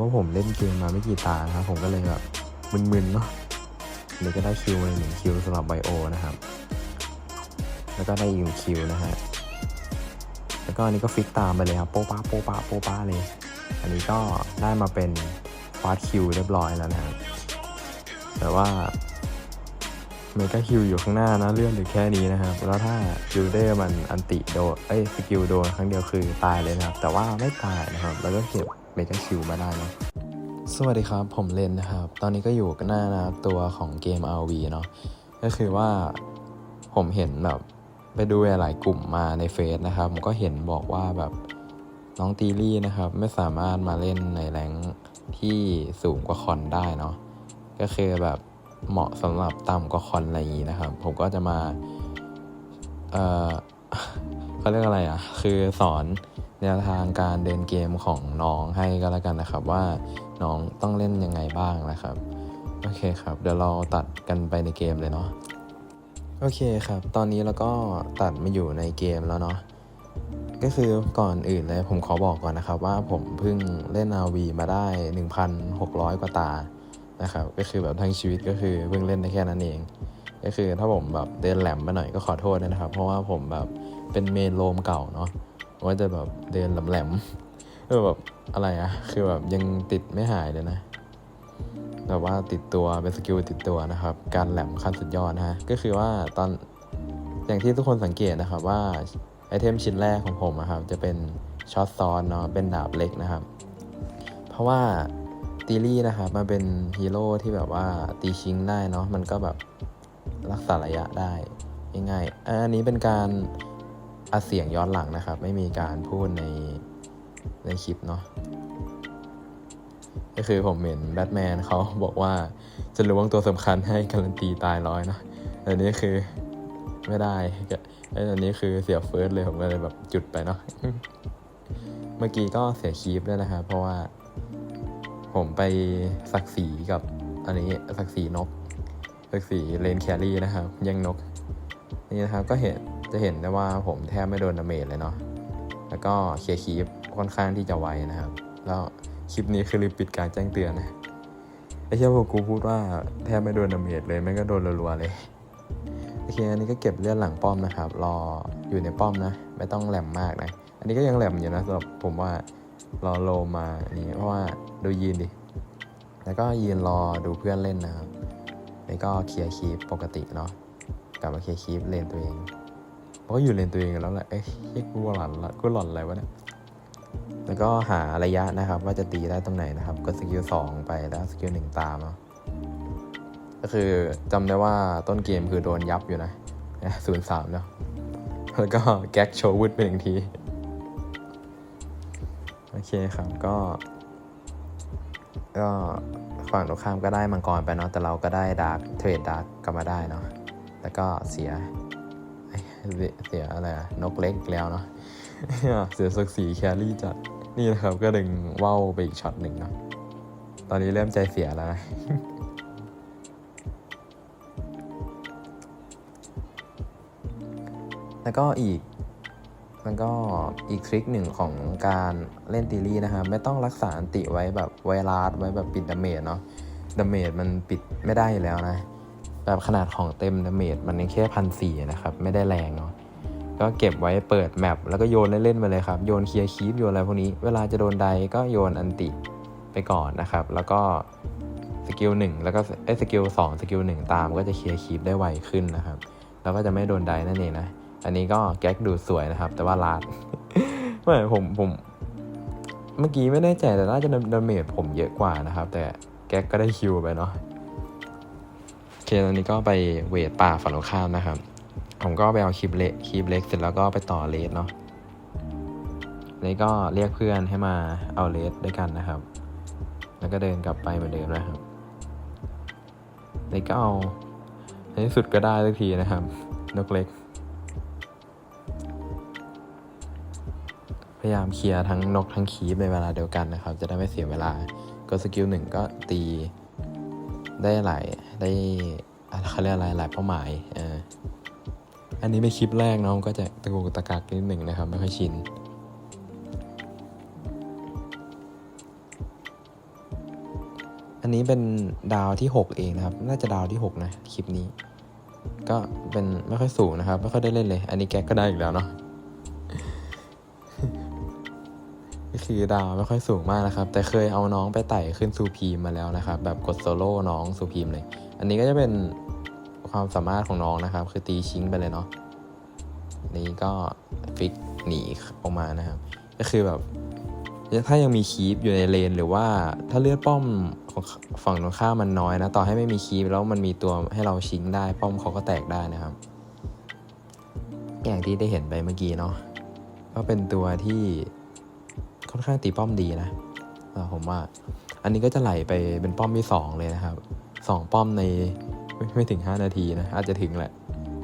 ว่าผมเล่นเกมมาไม่กี่ตาครับ ผมก็เลยแบบมึนๆเนาะเลยก็ได้คิวมาหนึ่งคิวสำหรับไบโอนะครับ แล้วก็ได้อีกหนึ่งคิวนะฮะ แล้วก็อันนี้ก็ฟิกตามไปเลยครับ โป๊ป้าโป๊ป้าโป๊ป้าเลย อันนี้ก็ได้มาเป็นฟาสคิวเรียบร้อยแล้วนะครับ แต่ว่าเมกาคิวอยู่ข้างหน้านะเลื่อนอยู่แค่นี้นะครับ แล้วถ้าคิวเดอร์มันอันติโดนเอ้ยสกิลโดนครั้งเดียวคือตายเลยนะครับ แต่ว่าไม่ตายนะครับ แล้วก็เก็บ เมกาคิวมาได้นะสวัสดีครับ ผมเลนนะครับ ตอนนี้ก็อยู่กันหน้านะตัวของเกม RV เนาะก็คือว่าผมเห็นแบบไปดูหลายกลุ่มมาในเฟซนะครับ ผมก็เห็นบอกว่าแบบน้องตีลี่นะครับ ไม่สามารถมาเล่นในแรงที่สูงกว่าคอนได้เนาะก็คือแบบเหมาะสำหรับต่ำกว่าคอนอะไรอย่างนี้นะครับ ผมก็จะมา เอ่อเขาเรียกอะไรอะ คือสอน แนวทางการเดินเกมของน้องให้ก็แล้วกันนะครับ ว่าน้องต้องเล่นยังไงบ้างนะครับ โอเคครับ เดี๋ยวเราตัดกันไปในเกมเลยเนาะโอเคครับ ตอนนี้เราก็ตัดมาอยู่ในเกมแล้วเนาะก็คือก่อนอื่นเลยผมขอบอกก่อนนะครับ ว่าผมเพิ่งเล่น RV มาได้ 1,600 กว่าตานะครับก็คือแบบทั้งชีวิตก็คือเพิ่งเล่นได้แค่นั้นเอง ก็คือถ้าผมแบบเดินแหลมไปหน่อยก็ขอโทษด้วยนะครับ เพราะว่าผมแบบเป็นเมนโลมเก่าเนาะ ว่าจะแบบเดินแหลมๆเออแบบอะไรอะคือแบบยังติดไม่หายเลยนะแบบว่าติดตัวเป็นสกิลติดตัวนะครับ การแหลมขั้นสุดยอดนะฮะ ก็คือว่าตอนอย่างที่ทุกคนสังเกตนะครับว่าไอเทมชิ้นแรกของผมนะครับจะเป็นช็อตซอนเนาะเป็นดาบเล็กนะครับ เพราะว่าตีลี่นะครับมันเป็นฮีโร่ที่แบบว่าตีชิงได้เนาะมันก็แบบรักษาระยะได้ง่ายๆอันนี้เป็นการ อัดเสียงย้อนหลังนะครับ ไม่มีการพูดในในคลิปเนาะก็คือผมเห็นแบทแมนเขาบอกว่าจะล้วงตัวสำคัญให้การันตีตายร้อยเนาะอันนี้คือไม่ได้ไอ้อันนี้คือเสียเฟิร์สเลยผมก็เลยแบบจุดไปเนาะเมื่อกี้ก็เสียคีฟด้วยนะครับเพราะว่า ผมไปสักสีกับ อันนี้สักสีนกสักสีเลนแครี่นะครับยังนกนี่นะครับก็เห็น จะเห็นได้ว่าผมแทบไม่โดนดาเมจเลยเนาะแล้วก็เคลียร์คีฟค่อนข้างที่จะไวนะครับ แล้วคลิปนี้คือลืมปิดการแจ้งเตือนนะไอ้เชี่ยพวกกูพูดว่าแทบไม่โดนดาเมจเลยไม่ก็โดนรัวๆเลยโอเคอันนี้ก็เก็บเลือดหลังป้อมนะครับ รออยู่ในป้อมนะ ไม่ต้องแหลมมากนะอันนี้ก็ยังแหลมอยู่นะสำหรับผมว่ารอโลมานี่เพราะว่าดูยีนดิแล้วก็ยืนรอดูเพื่อนเล่นนะครับแล้วก็เคลียร์คีปปกติเนาะกลับมาเคลียร์คีปเลนตัวเอง มันก็อยู่เลนตัวเองกันแล้วแหละเอ้ยเฮ้ยกูหลอนละกูหลอนอะไรวะเนี่ยแล้วก็หาระยะนะครับ ว่าจะตีได้ตรงไหนนะครับ ก็สกิลสองไปแล้วสกิลหนึ่งตามเนาะก็คือจำได้ว่าต้นเกมคือโดนยับอยู่นะศูนย์สามเนาะแล้วก็แก๊กโชว์วุดไปหนึ่งที โอเคครับก็ ก็ฝั่งตรงข้ามก็ได้มังกรไปเนาะแต่เราก็ได้ดาร์กเทรดดาร์กกลับมาได้เนาะแล้วก็เสีย เสียอะไรนกเล็กแล้วเนาะเสียศักดิ์ศรีแครี่จัดนี่นะครับก็ดึงว่าวไปอีกช็อตหนึ่งเนาะตอนนี้เริ่มใจเสียแล้วนะแล้วก็อีกมันก็อีกทริคหนึ่งของการเล่นตีลี่นะครับไม่ต้องรักษาอันติไว้แบบไวรัสไว้แบบปิดดาเมจเนาะดาเมจมันปิดไม่ได้อยู่แล้วนะ แบบขนาดของเต็มดาเมจมันแค่พันสี่นะครับ ไม่ได้แรงเนาะก็เก็บไว้เปิดแมปแล้วก็โยนเล่นๆไปเลยครับ โยนเคลียร์คีปโยนอะไรพวกนี้ เวลาจะโดนใดก็โยนอันติไปก่อนนะครับ แล้วก็สกิลหนึ่งแล้วก็เอ้สกิลสองสกิลหนึ่งตามก็จะเคลียร์คีปได้ไวขึ้นนะครับ แล้วก็จะไม่โดนใดนั่นเองนะ อันนี้ก็แก๊กดูสวยนะครับ แต่ว่าลาดไม่ผมผมเมื่อกี้ไม่แน่ใจแต่น่าจะดาเมจผมเยอะกว่านะครับ แต่แก๊กก็ได้คิวไปเนาะ เคตอนนี้ก็ไปเวทป่าฝั่งตรงข้ามนะครับ ผมก็ไปเอาคลิปเล็กคลิปเล็กเสร็จแล้วก็ไปต่อเลสเนาะนี่ก็เรียกเพื่อนให้มาเอาเลสด้วยกันนะครับ แล้วก็เดินกลับไปเหมือนเดิมนะครับนี่ก็เอาในที่สุดก็ได้สักทีนะครับ นกเล็ก พยายามเคลียร์ทั้งนกทั้งคีบในเวลาเดียวกันนะครับ จะได้ไม่เสียเวลา ก็สกิลหนึ่งก็ตีได้หลาย ได้เขาเรียกอะไรหลายเป้าหมายเอออันนี้เป็นคลิปแรกเนาะก็จะตะกุกตะกักนิดหนึ่งนะครับ ไม่ค่อยชินอันนี้เป็นดาวที่ 6 เองนะครับ น่าจะดาวที่ 6 นะ คลิปนี้ ก็เป็นไม่ค่อยสูงนะครับ ไม่ค่อยได้เล่นเลย อันนี้แก๊กก็ได้อีกแล้วเนาะก็คือดาวไม่ค่อยสูงมากนะครับ แต่เคยเอาน้องไปไต่ขึ้นซูพีมมาแล้วนะครับ แบบกดโซโล่น้องซูพีมเลย อันนี้ก็จะเป็นความสามารถของน้องนะครับ คือตีชิงไปเลยเนาะนี่ก็ฟิกหนีออกมานะครับ ก็คือแบบถ้ายังมีคีปอยู่ในเลน หรือว่าถ้าเลือดป้อมของฝั่งตรงข้ามมันน้อยนะ ต่อให้ไม่มีคีปแล้วมันมีตัวให้เราชิงได้ ป้อมเขาก็แตกได้นะครับ อย่างที่ได้เห็นไปเมื่อกี้เนาะก็เป็นตัวที่ค่อนข้างตีป้อมดีนะผมว่า อันนี้ก็จะไหลไปเป็นป้อมที่สองเลยนะครับ สองป้อมในไม่ไม่ถึง 5 นาทีนะอาจจะถึงแหละ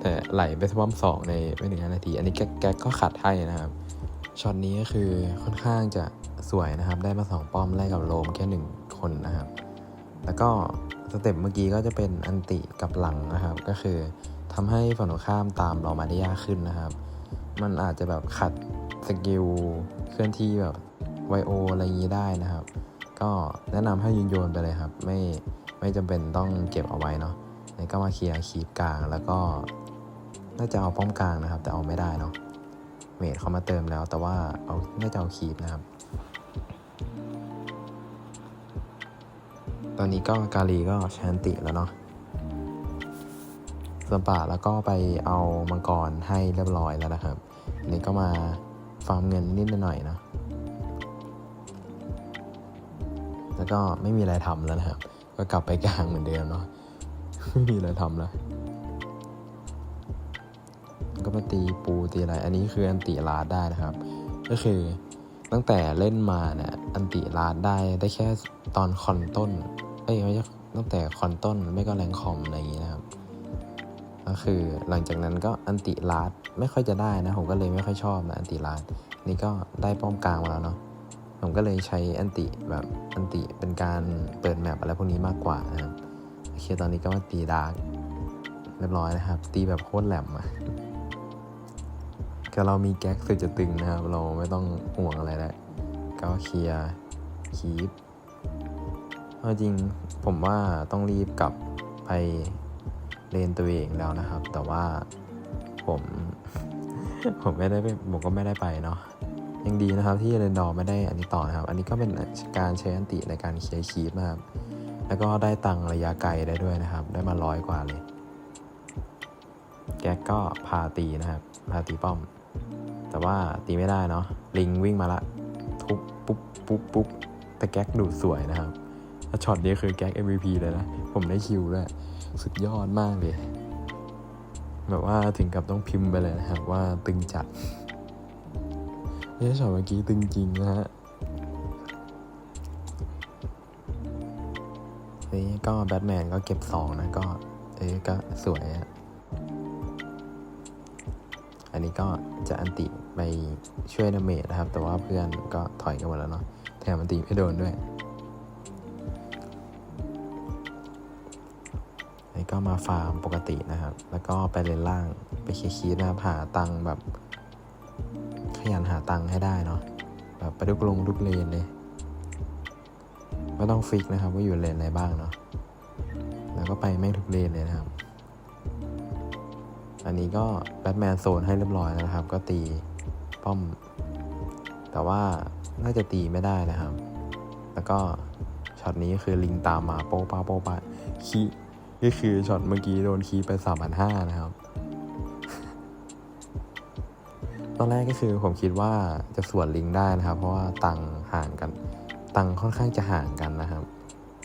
แต่ไหลไปป้อมสองในไม่ถึง 5 นาที อันนี้แก๊กแก๊กก็ขัดให้นะครับช็อตนี้ก็คือค่อนข้างจะสวยนะครับ ได้มาสองป้อมแลกกับโลมแค่หนึ่งคนนะครับ แล้วก็สเต็ปเมื่อกี้ก็จะเป็นอันติกับหลังนะครับ ก็คือทำให้ฝั่งตรงข้ามตามเรามาได้ยากขึ้นนะครับ มันอาจจะแบบขัดสกิลเคลื่อนที่แบบไวโออะไรอย่างนี้ได้นะครับ ก็แนะนำให้ยืนโยนไปเลยครับ ไม่ ไม่จำเป็นต้องเก็บเอาไว้เนาะนี่ก็มาเคลียร์คีบกลางแล้วก็น่าจะเอาป้อมกลางนะครับ แต่เอาไม่ได้เนาะเมดเขามาเติมแล้ว แต่ว่าเอาน่าจะเอาคีบนะครับ ตอนนี้ก็กาลีก็ชานติแล้วเนาะสวนป่าแล้วก็ไปเอามังกรให้เรียบร้อยแล้วนะครับนนี้ก็มาฟาร์มเงินนิดหน่อยเนาะแล้วก็ไม่มีอะไรทำแล้วนะครับ ก็กลับไปกลางเหมือนเดิมเนาะไม่มีอะไรทำแล้วก็มาตีปูตีอะไร อันนี้คืออันติลาดได้นะครับ ก็คือตั้งแต่เล่นมาเนี่ยอันติลาดได้ได้แค่ตอนคอนต้นเอ้ยไม่ใช่ตั้งแต่คอนต้นไม่ก็แรงคอมอะไรอย่างงี้นะครับ ก็คือหลังจากนั้นก็อันติลาดไม่ค่อยจะได้นะผมก็เลยไม่ค่อยชอบนะอันติลาดนี่ก็ได้ป้อมกลางมาแล้วเนาะ ผมก็เลยใช้อันติแบบอันติเป็นการเปิดแมปอะไรพวกนี้มากกว่านะครับโอเคตอนนี้ก็มาตีดาร์กเรียบร้อยนะครับ ตีแบบโคตรแหลมอะก็เรามีแก๊กสุดจะตึงนะครับ เราไม่ต้องห่วงอะไรแล้วก็เคลียร์คีปเอาจริงผมว่าต้องรีบกลับไปเลนตัวเองแล้วนะครับ แต่ว่าผม ผมไม่ได้ไปผมก็ไม่ได้ไปเนาะ ยังดีนะครับที่เรนดอร์ไม่ได้อันนี้ต่อนะครับ อันนี้ก็เป็นการใช้อันติในการเคลียร์คีปนะครับ แล้วก็ได้ตังระยะไกลได้ด้วยนะครับ ได้มาร้อยกว่าเลย แก๊กก็พาตีนะครับ พาตีป้อม แต่ว่าตีไม่ได้เนาะ ลิงวิ่งมาละ ทุบปุ๊บปุ๊บปุ๊บแต่แก๊กดูสวยนะครับแล้วช็อตนี้คือแก๊ก MVP เลยนะ ผมได้คิวด้วย สุดยอดมากเลย แบบว่าถึงกับต้องพิมพ์ไปเลยนะครับว่าตึงจัด เนี่ยช็อตเมื่อกี้ตึงจริงนะฮะนี่ก็แบทแมนก็เก็บสองนะก็ เอ้ยก็สวยอะอันนี้ก็จะอันติไปช่วยดาเมจนะครับ แต่ว่าเพื่อนก็ถอยกันหมดแล้วเนาะแถมอันติไม่โดนด้วยนนี้ก็มาฟาร์มปกตินะครับ แล้วก็ไปเลนล่างไปเคลียร์คีนะครับหาตังแบบ ขยันหาตังค์ให้ได้เนาะแบบไปทุกลงทุกเลนเลยไม่ต้องฟิกนะครับว่าอยู่เลนอะไหนบ้างเนาะแล้วก็ไปแม่งทุกเลนเลยนะครับ อันนี้ก็แบทแมนโซนให้เรียบร้อยแล้วนะครับ ก็ตีป้อม แต่ว่าน่าจะตีไม่ได้นะครับ แล้วก็ช็อตนี้คือลิงตามมาโป๊ะป้าโป๊ะป้าคีก็คือช็อตเมื่อกี้โดนคีไปสามพันห้านะครับ ตอนแรกก็คือผมคิดว่าจะสวนลิงได้นะครับ เพราะว่าตังห่างกัน ตังค่อนข้างจะห่างกันนะครับ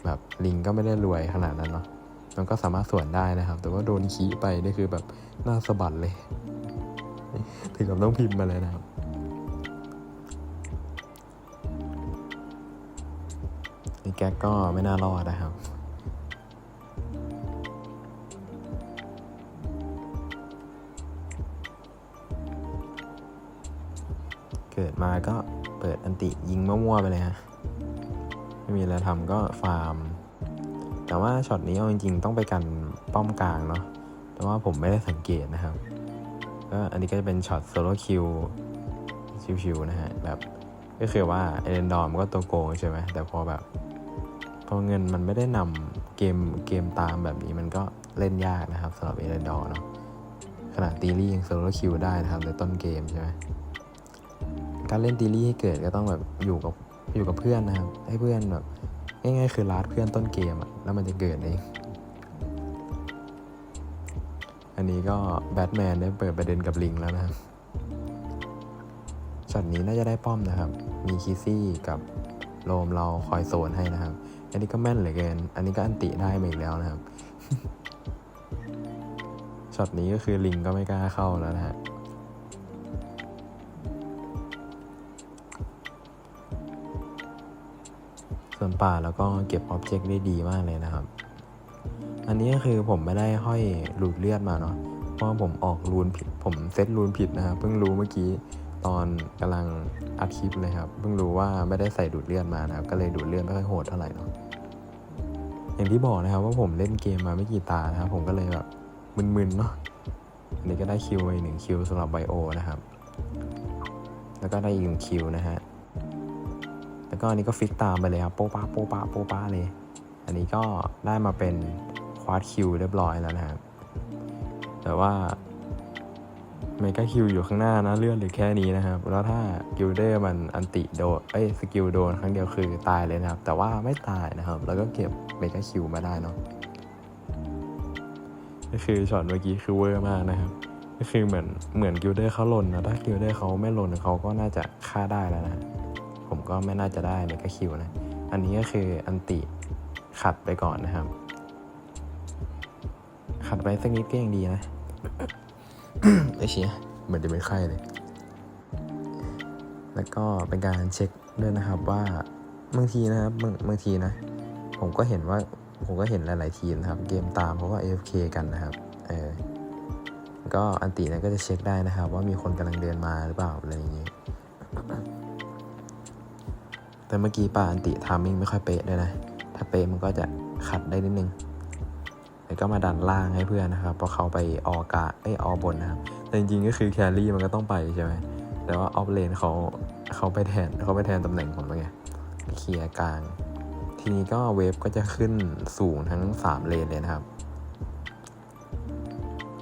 แบบลิงก็ไม่ได้รวยขนาดนั้นเนาะมันก็สามารถสวนได้นะครับ แต่ว่าโดนขี้ไปนี่คือแบบหน้าสะบัดเลย ถึงกับต้องพิมพ์มาเลยนะครับ นี่แก๊กก็ไม่น่ารอดนะครับ เกิดมาก็เปิดอันติยิงมั่วๆไปเลยฮะไม่มีอะไรทำก็ฟาร์ม แต่ว่าช็อตนี้เอาจริงๆ ต้องไปกันป้อมกลางเนาะแต่ว่าผมไม่ได้สังเกตนะครับก็อันนี้ก็จะเป็นช็อตโซโล่คิวชิวๆนะฮะแบบก็คือว่าเอเดนดอมก็ตัวโกงใช่ไหมแต่พอแบบพอเงินมันไม่ได้นำเกมเกมตามแบบนี้มันก็เล่นยากนะครับสำหรับเอเดนดอร์เนาะขนาดตีลี่ยังโซโล่คิวได้นะครับในต้นเกมใช่ไหม การเล่นตีลี่ให้เกิดก็ต้องแบบอยู่กับอยู่กับเพื่อนนะครับ ให้เพื่อนแบบง่ายๆคือลาดเพื่อนต้นเกมอะแล้วมันจะเกิดเองอันนี้ก็แบทแมนได้เปิดประเด็นกับลิงแล้วนะครับช็อตนี้น่าจะได้ป้อมนะครับ มีคีซี่กับโลมเราคอยโซนให้นะครับ อันนี้ก็แม่นเหลือเกิน อันนี้ก็อันติได้มาอีกแล้วนะครับ ช็อตนี้ก็คือลิงก็ไม่กล้าเข้าแล้วนะฮะ ส่วนป่าแล้วก็เก็บอ็อบเจกต์ได้ดีมากเลยนะครับ อันนี้ก็คือผมไม่ได้ห้อยรูดเลือดมาเนาะเพราะผมออกรูนผิด ผมเซตรูนผิดนะครับเพิ่งรู้เมื่อกี้ตอนกำลังอัดคลิปเลยครับเพิ่งรู้ว่าไม่ได้ใส่ดูดเลือดมานะครับ ก็เลยดูดเลือดไม่ค่อยโหดเท่าไหร่เนาะอย่างที่บอกนะครับว่าผมเล่นเกมมาไม่กี่ตานะครับ ผมก็เลยแบบมึนๆเนาะอันนี้ก็ได้คิวไปหนึ่งคิวสำหรับไบโอนะครับ แล้วก็ได้อีกหนึ่งคิวนะฮะ ก็อันนี้ก็ฟิกตามไปเลยครับโป๊ะป้าโป๊ะป้าโป๊ะป้าเลย อันนี้ก็ได้มาเป็นควาดคิวเรียบร้อยแล้วนะครับ แต่ว่าเมกาคิวอยู่ข้างหน้านะเลื่อนหรือแค่นี้นะครับ แล้วถ้ากิลเดอร์มันอันติโดนเอ้ยสกิลโดนครั้งเดียวคือตายเลยนะครับ แต่ว่าไม่ตายนะครับ แล้วก็เก็บเมกาคิวมาได้เนาะก็คือช็อตเมื่อกี้คือเวอร์มากนะครับ ก็คือเหมือนเหมือนกิลเดอร์เขาหล่นนะถ้ากิลเดอร์เขาไม่หล่นเขาก็น่าจะฆ่าได้แล้วนะ ก็ไม่น่าจะได้เมกาคิวนะ อันนี้ก็คืออันติขัดไปก่อนนะครับ ขัดไปสักนิดก็ยังดีนะไอเชียเหมือนจะเป็นไข้เลย แล้วก็เป็นการเช็คด้วยนะครับว่าบางทีนะครับบางบางทีนะ ผมก็เห็นว่าผมก็เห็นหลาย ๆ ทีมนะครับ เกมตามเพราะว่า AFK กันนะครับเออก็อันตินั้นก็จะเช็คได้นะครับ ว่ามีคนกำลังเดินมาหรือเปล่าอะไรอย่างนี้ แต่เมื่อกี้ป่าอันติทามมิ่งไม่ค่อยเป๊ะด้วยนะ ถ้าเป๊ะมันก็จะขัดได้นิดนึงแล้วก็มาดันล่างให้เพื่อนนะครับเพราะเขาไปออกาไอออบนนะครับ แต่จริงๆก็คือแครี่มันก็ต้องไปใช่ไหมแต่ว่าออฟเลนเขาเขาไปแทนเขาไปแทนตำแหน่งผมไงเคลียร์กลาง ทีนี้ก็เวฟก็จะขึ้นสูงทั้ง 3 เลนเลยนะครับ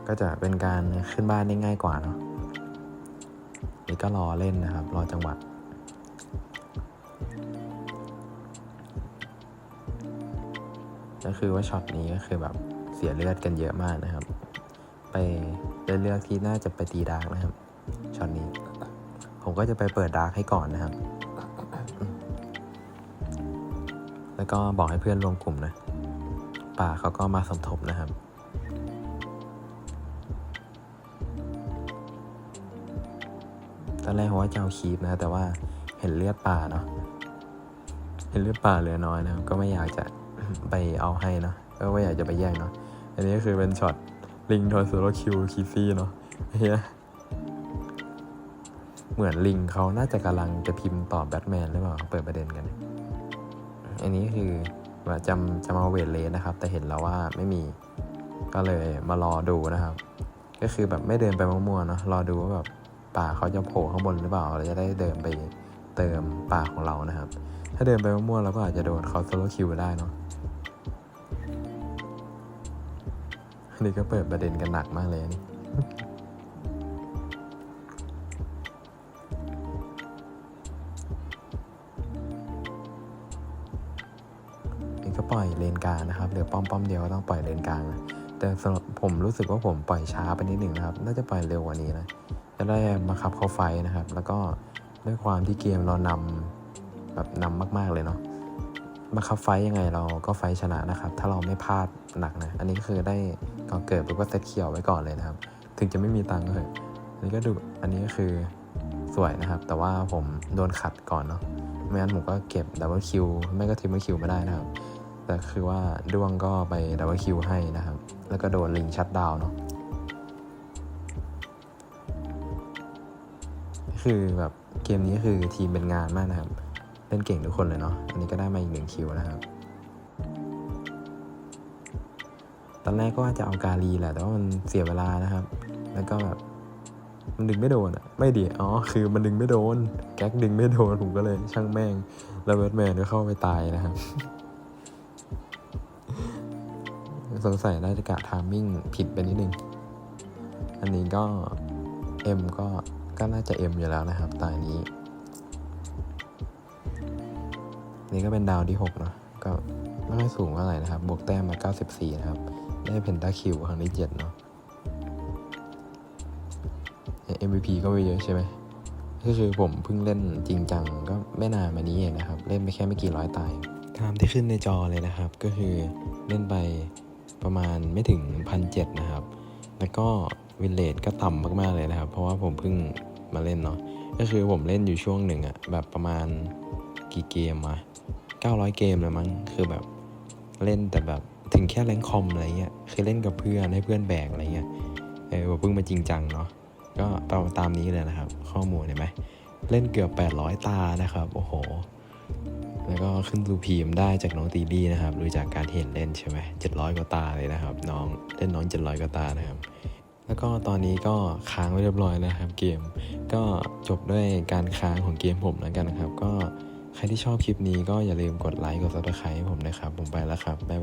ก็จะเป็นการขึ้นบ้านได้ง่ายกว่าเนาะนี่ก็รอเล่นนะครับ รอจังหวะ ก็คือว่าช็อตนี้ก็คือแบบเสียเลือดกันเยอะมากนะครับ ไปได้เลือกที่น่าจะไปตีดาร์กนะครับช็อตนี้ ผมก็จะไปเปิดดาร์กให้ก่อนนะครับ แล้วก็บอกให้เพื่อนรวมกลุ่มนะ ป่าเขาก็มาสมทบนะครับตอนแรกผมว่าจะเอาคีปนะ แต่ว่าเห็นเลือดป่าเนาะเห็นเลือดป่าเหลือน้อยนะครับก็ไม่อยากจะ ไปเอาให้เนาะก็ไม่อยากจะไปแย่งเนาะอันนี้ก็คือเป็นช็อตลิงโดนโซโลคิวคีซี่เนาะเฮียเหมือนลิงเขาน่าจะกำลังจะพิมพ์ตอบแบทแมนหรือเปล่าเปิดประเด็นกัน อันนี้คือว่าจำจะมาเวทเลสนะครับ แต่เห็นแล้วว่าไม่มีก็เลยมารอดูนะครับ ก็คือแบบไม่เดินไปมั่วๆเนาะรอดูว่าแบบป่าเขาจะโผล่ข้างบนหรือเปล่าเราจะได้เดินไปเติมป่าของเรานะครับ ถ้าเดินไปมั่วๆเราก็อาจจะโดนเขาโซโลคิวได้เนาะ นนี้ก็เปิดประเด็นกันหนักมากเลยนี่นี่ก็ปล่อยเลนกลางนะครับเหลือป้อมป้อมเดียวก็ต้องปล่อยเลนกลางนะแต่สำหรับผมรู้สึกว่าผมปล่อยช้าไปนิดหนึ่งนะครับ น่าจะปล่อยเร็วกว่านี้นะ จะได้มาขับเข้าไฟนะครับ แล้วก็ด้วยความที่เกมเรานำแบบนำมาก ๆเลยเนาะมาคับไฟยังไงเราก็ไฟชนะนะครับ ถ้าเราไม่พลาดหนักนะ อันนี้ก็คือได้ ก่อนเกิดปุ๊บก็เซตเขียวไว้ก่อนเลยนะครับ ถึงจะไม่มีตังค์ก็เถอะอันนี้ก็ดูอันนี้ก็คือสวยนะครับ แต่ว่าผมโดนขัดก่อนเนาะไม่งั้นผมก็เก็บดับเบิลคิวไม่ก็ทิมเบิลคิวไม่ได้นะครับ แต่คือว่าด้วงก็ไปดับเบิลคิวให้นะครับ แล้วก็โดนลิงชัดดาวเนาะคือแบบเกมนี้คือทีมเป็นงานมากนะครับ เล่นเก่งทุกคนเลยเนาะอันนี้ก็ได้มาอีกหนึ่งคิวนะครับ ตอนแรกก็ว่าจะเอากาลีแหละ แต่ว่ามันเสียเวลานะครับ แล้วก็แบบมันดึงไม่โดนอะ ไม่ดีอ๋อ คือมันดึงไม่โดน แก๊กดึงไม่โดน ผมก็เลยช่างแม่ง แล้วเบิร์ดแมนก็เข้าไปตายนะครับ สงสัยน่าจะกะทามมิ่งผิดไปนิดนึง อันนี้ก็ M ก็ ก็น่าจะ M อยู่แล้วนะครับ ตายนี้ นี่ก็เป็นดาวที่ 6 เนาะ ก็ไม่ค่อยสูงเท่าไหร่นะครับ บวกแต้มมา 94 นะครับ ได้เพนตาคิวครั้งที่7เนาะ MVP ก็ไม่เยอะใช่ไหมก็คือผมเพิ่งเล่นจริงจังก็ไม่นานมานี้เองนะครับ เล่นไปแค่ไม่กี่ร้อยตายไทม์ที่ขึ้นในจอเลยนะครับ ก็คือเล่นไปประมาณไม่ถึงพันเนะครับ แล้วก็วินเลทก็ต่ำมากๆเลยนะครับ เพราะว่าผมเพิ่งมาเล่นเนาะ ก็คือผมเล่นอยู่ช่วงหนึ่งอะแบบประมาณกี่เกมมา900 เกมเลยมั้ง คือแบบเล่นแต่แบบ ถึงแค่แรงคอมอะไรเงี้ยคือเล่นกับเพื่อนให้เพื่อนแบกอะไรเงี้ยเออเพิ่งมาจริงจังเนาะก็ตามตามนี้เลยนะครับ ข้อมูลเห็นไหมเล่นเกือบ 800 ตานะครับ โอ้โห แล้วก็ขึ้นรูพีมได้จากน้องตีดี้นะครับดูจากการเห็นเล่นใช่ไหม700กว่าตาเลยนะครับ น้องเล่นน้อง700กว่าตานะครับ แล้วก็ตอนนี้ก็ค้างไว้เรียบร้อยแล้วครับ เกม ก็จบด้วยการค้างของเกมผมแล้วกันนะครับ ก็ใครที่ชอบคลิปนี้ก็อย่าลืมกดไลค์กด subscribe ให้ผมนะครับ ผมไปแล้วครับบ๊ายบาย